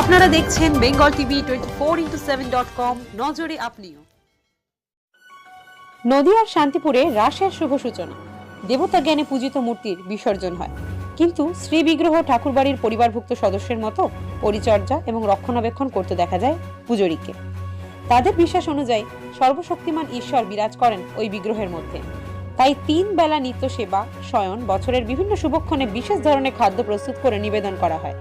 আপনারা দেখছেন Bengal TV twenty four into seven dot com নজরে আপনিও। নদিয়ার শান্তিপুরে রাসের শুভ সূচনা। দেবতা জ্ঞানে পূজিত মূর্তির বিসর্জন হয়। কিন্তু শ্রী বিগ্রহ ঠাকুরবাড়ির পরিবারভুক্ত সদস্যের মতো পরিচর্যা এবং রক্ষণাবেক্ষণ করতে দেখা যায় পুজোরীকে তাদের বিশ্বাস অনুযায়ী সর্বশক্তিমান ঈশ্বর বিরাজ করেন ওই বিগ্রহের মধ্যে। তাই তিন বেলা নিত্য সেবা, শয়ন, বছরের বিভিন্ন শুভক্ষণে বিশেষ ধরনের খাদ্য প্রস্তুত করে নিবেদন করা হয়।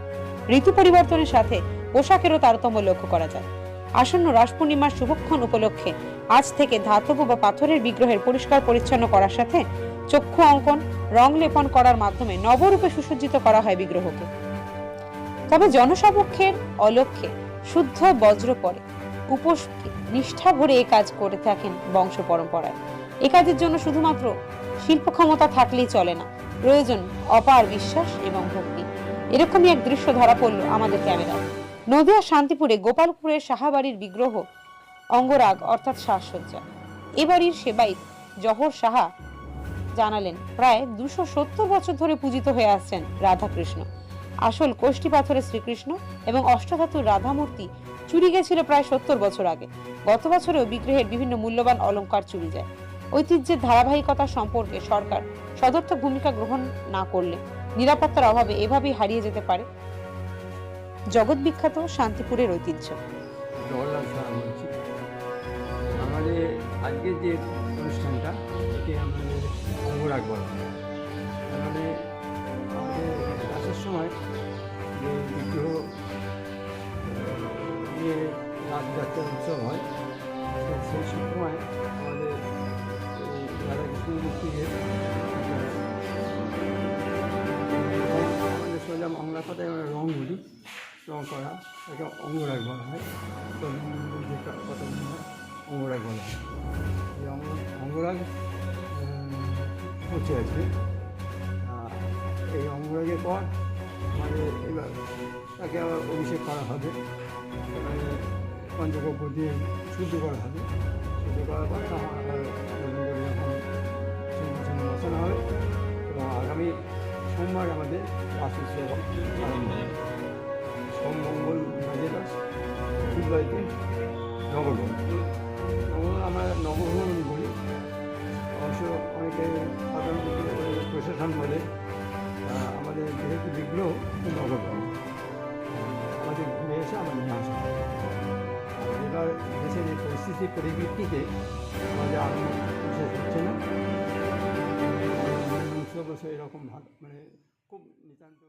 ঋতু পরিবর্তনের সাথে পোশাকেরও তারতম্য লক্ষ্য করা যায়। আসন্ন রাস পূর্ণিমার শুভক্ষণ উপলক্ষে আজ থেকে ধাতব বা পাথরের বিগ্রহের পরিষ্কার পরিচ্ছন্ন করার সাথে চক্ষু অঙ্কন, রং লেপন করার মাধ্যমে নবরূপে সুসজ্জিত করা হয় বিগ্রহকে। তবে জনসমক্ষের অলক্ষ্যে শুদ্ধ বজ্র পরে, উপোসকে নিষ্ঠা ভরে এ কাজ করে থাকেন বংশ পরম্পরায়। এ কাজের জন্য শুধুমাত্র শিল্প ক্ষমতা থাকলেই চলে না, প্রয়োজন অপার বিশ্বাস এবং ভক্তি। এরকমই এক দৃশ্য ধরা পড়ল আমাদের ক্যামেরায়। নদিয়া, শান্তিপুরে গোপালপুরের সাহাবাড়ির বিগ্রহ, অঙ্গরাগ অর্থাৎ সাজসজ্জা। এ বাড়ির সেবাই জহর সাহা জানালেন, প্রায় দুশো সত্তর বছর ধরে পূজিত হয়ে আসছেন রাধাকৃষ্ণ। আসল কোষ্ঠী পাথরের শ্রীকৃষ্ণ এবং অষ্টধাতুর রাধামূর্তি চুরি গেছিল প্রায় সত্তর বছর আগে। গত বছরেও বিগ্রহের বিভিন্ন মূল্যবান অলংকার চুরি যায়। ঐতিহ্যের ধারাবাহিকতা সম্পর্কে সরকার সদর্থক ভূমিকা গ্রহণ না করলে নিরাপত্তার অভাবে এভাবেই হারিয়ে যেতে পারে। জগৎ বিখ্যাত শান্তিপুরের ঐতিহ্য। আমাদের আজকের যে অনুষ্ঠানটা এটি আমাদের অঙ্গরাগ বলা মানে সময় যে বিগ্রহ নিয়ে রাজযাত্রার উৎসব হয় রং করা এটাকে অঙ্গরাগ বলা হয় তো যে কথা বলা হয় অঙ্গরাগ বলা হয় এই অঙ্গ- অঙ্গরাগ পচে আছে এই অঙ্গরাগের পর আমাদের এবার তাকে আবার অভিষেক করা হবে এবারে পঞ্চগব্য দিয়ে শুদ্ধ করা হবে শুদ্ধ করার পর তা আবার যখন বসানো হবে এবং আগামী সোমবার আমাদের বাস উৎসব নবগ্রহণ আমরা নবগ্রহণ বলি অবশ্য অনেকে সাধারণ প্রশাসন বলে। আমাদের যেহেতু বিগ্রহ নবগ্রহণ আমাদের ঘুরে এসে আবার নিয়ে আসা এবার দেশের এই পরিস্থিতির পরিবৃত্তিতে আমাদের আরম্ভ বিশেষ হচ্ছে না। উৎসব এরকম ভাগ মানে খুব নিতান্ত